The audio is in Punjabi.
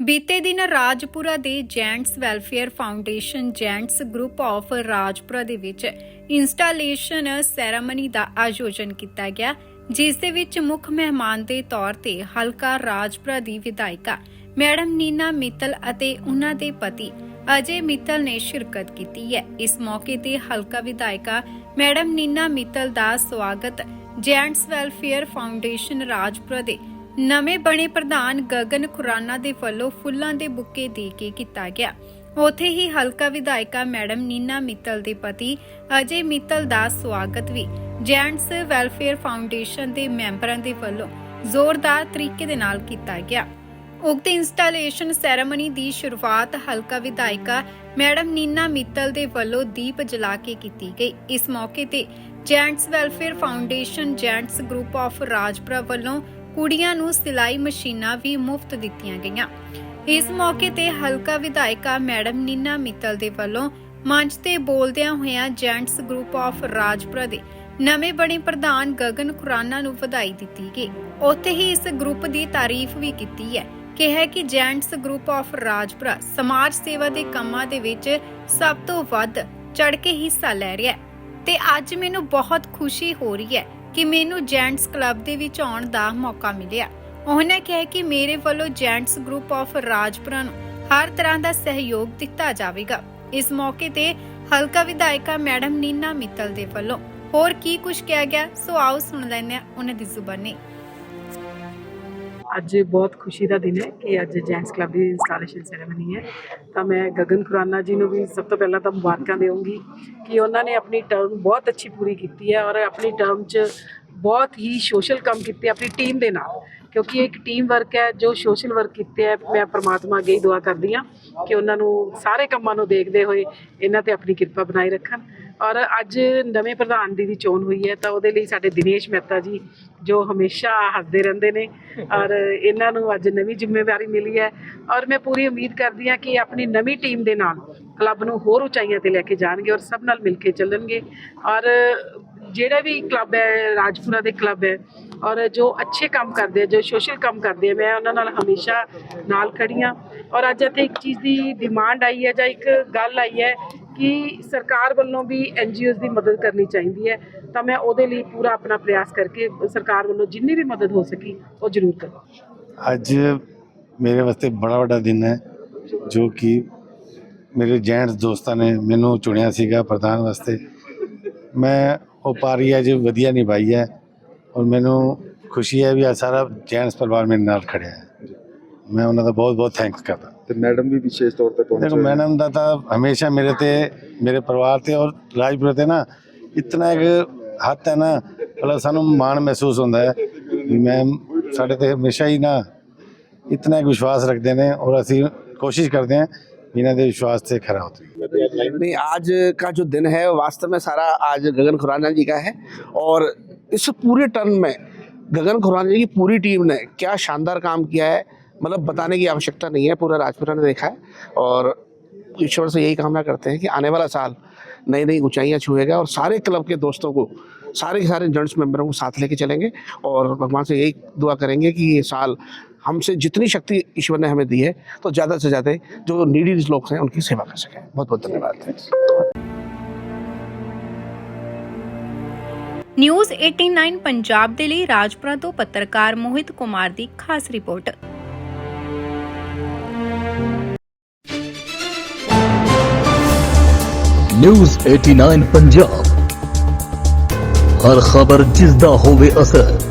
ਬੀਤੇ ਦਿਨ ਰਾਜਪੁਰਾ ਦੇ gents welfare foundation gents group of Rajpura ਦੇ ਵਿੱਚ ਇੰਸਟਾਲੇਸ਼ਨ ਸੈਰਾਮਨੀ ਦਾ ਆਯੋਜਨ ਕੀਤਾ ਗਿਆ, ਜਿਸ ਦੇ ਵਿੱਚ ਮੁੱਖ ਮਹਿਮਾਨ ਦੇ ਤੌਰ ਤੇ ਹਲਕਾ ਰਾਜਪੁਰਾ ਦੀ ਵਿਧਾਇਕਾ ਮੈਡਮ ਨੀਨਾ ਮਿੱਤਲ ਅਤੇ ਉਹਨਾਂ ਦੇ ਪਤੀ ਅਜੇ ਮਿੱਤਲ ਨੇ ਸ਼ਿਰਕਤ ਕੀਤੀ ਹੈ। ਇਸ ਮੌਕੇ ਤੇ ਹਲਕਾ ਵਿਧਾਇਕਾ ਮੈਡਮ ਨੀਨਾ ਮਿੱਤਲ ਦਾ ਸਵਾਗਤ ਜੈਂਟਸ ਵੈਲਫੇਅਰ ਫਾਊਂਡੇਸ਼ਨ ਰਾਜਪੁਰਾ ਦੇ ਨਵੇਂ ਬਣੇ ਪ੍ਰਧਾਨ ਗਗਨ ਖੁਰਾਨਾ ਦੇ ਵੱਲੋਂ ਫੁੱਲਾਂ ਦੇ ਬੁੱਕੇ ਦੇ ਕੇ ਕੀਤਾ ਗਿਆ। ਉਥੇ ਹੀ ਹਲਕਾ ਵਿਧਾਇਕਾ ਮੈਡਮ ਨੀਨਾ ਮਿੱਤਲ ਦੇ ਪਤੀ ਅਜੇ ਮਿੱਤਲ ਦਾ ਸਵਾਗਤ ਵੀ। ਜੈਂਟਸ ਵੈਲਫੇਅਰ ਫਾਊਂਡੇਸ਼ਨ ਦੇ ਮੈਂਬਰਾਂ ਦੇ ਵੱਲੋਂ ਜ਼ੋਰਦਾਰ ਤਰੀਕੇ ਦੇ ਨਾਲ ਕੀਤਾ ਗਿਆ। ਉਕਤ ਇੰਸਟਾਲੇਸ਼ਨ ਸੈਰੇਮਨੀ ਦੀ ਸ਼ੁਰੂਆਤ ਹਲਕਾ ਵਿਧਾਇਕਾ ਮੈਡਮ ਨੀਨਾ ਮਿੱਤਲ ਦੇ ਵੱਲੋਂ ਦੀਪ ਜਲਾ ਕੇ ਕੀਤੀ ਗਈ। ਇਸ ਮੌਕੇ ਤੇ gents welfare foundation gents group of Rajpura ਵੱਲੋਂ ਕੁੜੀਆਂ ਨੂੰ ਸਿਲਾਈ ਮਸ਼ੀਨਾਂ ਵੀ ਮੁਫਤ ਦਿੱਤੀਆਂ ਗਈਆਂ। ਇਸ ਮੌਕੇ ਤੇ ਹਲਕਾ ਵਿਧਾਇਕਾ ਮੈਡਮ ਨੀਨਾ ਮਿੱਤਲ ਦੇ ਵੱਲੋਂ ਮੰਚ ਤੇ ਬੋਲਦਿਆਂ ਹੋਇਆਂ ਜੈਂਟਸ ਗਰੁੱਪ ਆਫ ਰਾਜਪੁਰਾ ਦੇ ਨਵੇਂ ਬਣੇ ਪ੍ਰਧਾਨ ਗਗਨ ਖੁਰਾਨਾ ਨੂੰ ਵਧਾਈ ਦਿੱਤੀ ਗਈ। ਉੱਥੇ ਹੀ ਇਸ ਗਰੁੱਪ ਦੀ ਤਾਰੀਫ ਵੀ ਕੀਤੀ ਹੈ। ਕਿਹਾ ਕਿ ਜੈਂਟਸ ਗਰੁੱਪ ਆਫ ਰਾਜਪੁਰਾ ਸਮਾਜ ਸੇਵਾ ਦੇ ਕੰਮਾਂ ਦੇ ਵਿੱਚ ਸਭ ਤੋਂ ਵੱਧ ਚੜ ਕੇ ਹਿੱਸਾ ਲੈ ਰਿਹਾ ਹੈ। ਤੇ ਅੱਜ ਮੈਨੂੰ ਬਹੁਤ ਖੁਸ਼ੀ ਹੋ ਰਹੀ ਹੈ ਕਿ ਮੈਨੂੰ ਜੈਂਟਸ ਕਲੱਬ ਦੇ ਵਿੱਚ ਆਉਣ ਦਾ ਮੌਕਾ ਮਿਲਿਆ। ਉਹਨੇ ਕਿਹਾ ਕਿ ਮੇਰੇ ਵੱਲੋਂ ਜੈਂਟਸ ਗਰੁੱਪ ਆਫ ਰਾਜਪੁਰਾ ਨੂੰ ਹਰ ਤਰ੍ਹਾਂ ਦਾ ਸਹਿਯੋਗ ਦਿੱਤਾ ਜਾਵੇਗਾ। ਇਸ ਮੌਕੇ ਤੇ ਹਲਕਾ ਵਿਧਾਇਕਾ ਮੈਡਮ ਨੀਨਾ ਮਿੱਤਲ ਦੇ ਵੱਲੋਂ ਹੋਰ ਕੀ ਕੁਝ ਕਿਹਾ ਗਿਆ, ਸੋ ਆਓ ਸੁਣ ਲੈਂਦੇ ਹਾਂ ਉਹਨਾਂ ਦੀ ਜ਼ੁਬਾਨੀ। ਅੱਜ ਬਹੁਤ ਖੁਸ਼ੀ ਦਾ ਦਿਨ ਹੈ ਕਿ ਅੱਜ ਜੈਂਟਸ ਕਲੱਬ ਦੀ ਇੰਸਟਾਲੇਸ਼ਨ ਸੈਰੇਮਨੀ ਹੈ। ਤਾਂ ਮੈਂ ਗਗਨ ਖੁਰਾਨਾ ਜੀ ਨੂੰ ਵੀ ਸਭ ਤੋਂ ਪਹਿਲਾਂ ਤਾਂ ਮੁਬਾਰਕਾਂ ਦੇਵਾਂਗੀ ਕਿ ਉਹਨਾਂ ਨੇ ਆਪਣੀ ਟਰਮ ਬਹੁਤ ਅੱਛੀ ਪੂਰੀ ਕੀਤੀ ਹੈ ਔਰ ਆਪਣੀ ਟਰਮ 'ਚ ਬਹੁਤ ਹੀ ਸੋਸ਼ਲ ਕੰਮ ਕੀਤੇ, ਆਪਣੀ ਟੀਮ ਦੇ ਨਾਲ। ਕਿਉਂਕਿ ਇਹ ਇੱਕ ਟੀਮ ਵਰਕ ਹੈ, ਜੋ ਸੋਸ਼ਲ ਵਰਕ ਕੀਤੇ ਹੈ। ਮੈਂ ਪ੍ਰਮਾਤਮਾ ਅੱਗੇ ਹੀ ਦੁਆ ਕਰਦੀ ਹਾਂ ਕਿ ਉਹਨਾਂ ਨੂੰ ਸਾਰੇ ਕੰਮਾਂ ਨੂੰ ਦੇਖਦੇ ਹੋਏ ਇਹਨਾਂ ਤੇ ਆਪਣੀ ਕਿਰਪਾ ਬਣਾਈ ਰੱਖਣ। ਔਰ ਅੱਜ ਨਵੇਂ ਪ੍ਰਧਾਨ ਦੀ ਵੀ ਚੋਣ ਹੋਈ ਹੈ, ਤਾਂ ਉਹਦੇ ਲਈ ਸਾਡੇ ਦਿਨੇਸ਼ ਮਹਿਤਾ ਜੀ, ਜੋ ਹਮੇਸ਼ਾ ਹੱਸਦੇ ਰਹਿੰਦੇ ਨੇ। ਔਰ ਇਹਨਾਂ ਨੂੰ ਅੱਜ ਨਵੀਂ ਜ਼ਿੰਮੇਵਾਰੀ ਮਿਲੀ ਹੈ। ਔਰ ਮੈਂ ਪੂਰੀ ਉਮੀਦ ਕਰਦੀ ਹਾਂ ਕਿ ਆਪਣੀ ਨਵੀਂ ਟੀਮ ਦੇ ਨਾਲ ਕਲੱਬ ਨੂੰ ਹੋਰ ਉਚਾਈਆਂ ਤੇ ਲੈ ਕੇ ਜਾਣਗੇ ਔਰ ਸਭ ਨਾਲ ਮਿਲ ਕੇ ਚੱਲਣਗੇ। ਔਰ ਜਿਹੜਾ ਵੀ ਕਲੱਬ ਹੈ, ਰਾਜਪੁਰਾ ਦੇ ਕਲੱਬ ਹੈ, ਔਰ ਜੋ ਅੱਛੇ ਕੰਮ ਕਰਦੇ ਆ, ਜੋ ਸੋਸ਼ਲ ਕੰਮ ਕਰਦੇ ਆ, ਮੈਂ ਉਹਨਾਂ ਨਾਲ ਹਮੇਸ਼ਾ ਨਾਲ ਖੜੀ ਹਾਂ। ਔਰ ਅੱਜ ਇੱਥੇ ਇੱਕ ਚੀਜ਼ ਦੀ ਡਿਮਾਂਡ ਆਈ ਹੈ ਜਾਂ ਇੱਕ ਗੱਲ ਆਈ ਹੈ ਕਿ ਸਰਕਾਰ ਵੱਲੋਂ ਵੀ ਐਨਜੀਓਜ਼ ਦੀ ਮਦਦ ਕਰਨੀ ਚਾਹੀਦੀ ਹੈ, ਤਾਂ ਮੈਂ ਉਹਦੇ ਲਈ ਪੂਰਾ ਆਪਣਾ ਪ੍ਰਯਾਸ ਕਰਕੇ ਸਰਕਾਰ ਵੱਲੋਂ ਜਿੰਨੀ ਵੀ ਮਦਦ ਹੋ ਸਕੀ, ਉਹ ਜ਼ਰੂਰ ਕਰਾਂ। ਅੱਜ ਮੇਰੇ ਵਾਸਤੇ ਬੜਾ ਵੱਡਾ ਦਿਨ ਹੈ, ਜੋ ਕਿ ਮੇਰੇ ਜੈਂਟਸ ਦੋਸਤਾਂ ਨੇ ਮੈਨੂੰ ਚੁਣਿਆ ਸੀਗਾ ਪ੍ਰਧਾਨ ਵਾਸਤੇ। ਮੈਂ ਉਹ ਪਾਰੀ ਅੱਜ ਵਧੀਆ ਨਿਭਾਈ ਹੈ ਔਰ ਮੈਨੂੰ ਖੁਸ਼ੀ ਹੈ ਵੀ ਆ ਸਾਰਾ ਜੈਂਟਸ ਪਰਿਵਾਰ ਮੇਰੇ ਨਾਲ ਖੜਿਆ ਹੈ। ਮੈਂ ਉਹਨਾਂ ਦਾ ਬਹੁਤ ਬਹੁਤ ਥੈਂਕਸ ਕਰਦਾ। ਤੇ ਮੈਡਮ ਵੀ ਵਿਸ਼ੇਸ਼ ਤੌਰ ਤੇ ਪਹੁੰਚੇ ਦੇਖੋ ਮੈਡਮ ਦਾ ਤਾਂ ਹਮੇਸ਼ਾ ਮੇਰੇ ਤੇ ਮੇਰੇ ਪਰਿਵਾਰ ਤੇ ਔਰ ਰਾਜਪੁਰ ਤੇ ਨਾ ਇਤਨਾ ਇੱਕ ਹੱਥ ਹੈ ਨਾ ਮਤਲਬ ਸਾਨੂੰ ਮਾਣ ਮਹਿਸੂਸ ਹੁੰਦਾ ਹੈ ਵੀ ਮੈਮ ਸਾਡੇ ਤੇ ਹਮੇਸ਼ਾ ਹੀ ਨਾ ਇਤਨਾ ਇੱਕ ਵਿਸ਼ਵਾਸ ਰੱਖਦੇ ਨੇ ਔਰ ਅਸੀਂ ਕੋਸ਼ਿਸ਼ ਕਰਦੇ ਹਾਂ ਇਹਨਾਂ ਦੇ ਵਿਸ਼ਵਾਸ ਤੇ ਖਰਾ ਉਤਰੀਏ नहीं आज का जो दिन है वास्तव में सारा आज गगन खुराना जी का है और इस पूरे टर्न में गगन खुराना जी की पूरी टीम ने क्या शानदार काम किया है मतलब बताने की आवश्यकता नहीं है पूरा राजपुरा ने देखा है और ईश्वर से यही कामना करते हैं कि आने वाला साल नई नई ऊंचाइयां छुएगा और सारे क्लब के दोस्तों को सारे के सारे जेंट्स मेंबरों को साथ लेके चलेंगे और भगवान से यही दुआ करेंगे कि ये साल हमसे जितनी शक्ति ईश्वर ने हमें दी है तो ज़्यादा से ज़्यादा जो नीडी लोग हैं उनकी सेवा कर सकें बहुत बहुत धन्यवाद ਨਿਊਜ਼ 89 ਪੰਜਾਬ ਦੇ ਲਈ ਰਾਜਪੁਰਾ ਤੋਂ ਪੱਤਰਕਾਰ ਮੋਹਿਤ ਕੁਮਾਰ ਦੀ ਖਾਸ ਰਿਪੋਰਟ ਨਿਊਜ਼ 89 ਪੰਜਾਬ ਹਰ ਖਬਰ ਜਿਸ ਦਾ ਹੋਵੇ ਅਸਰ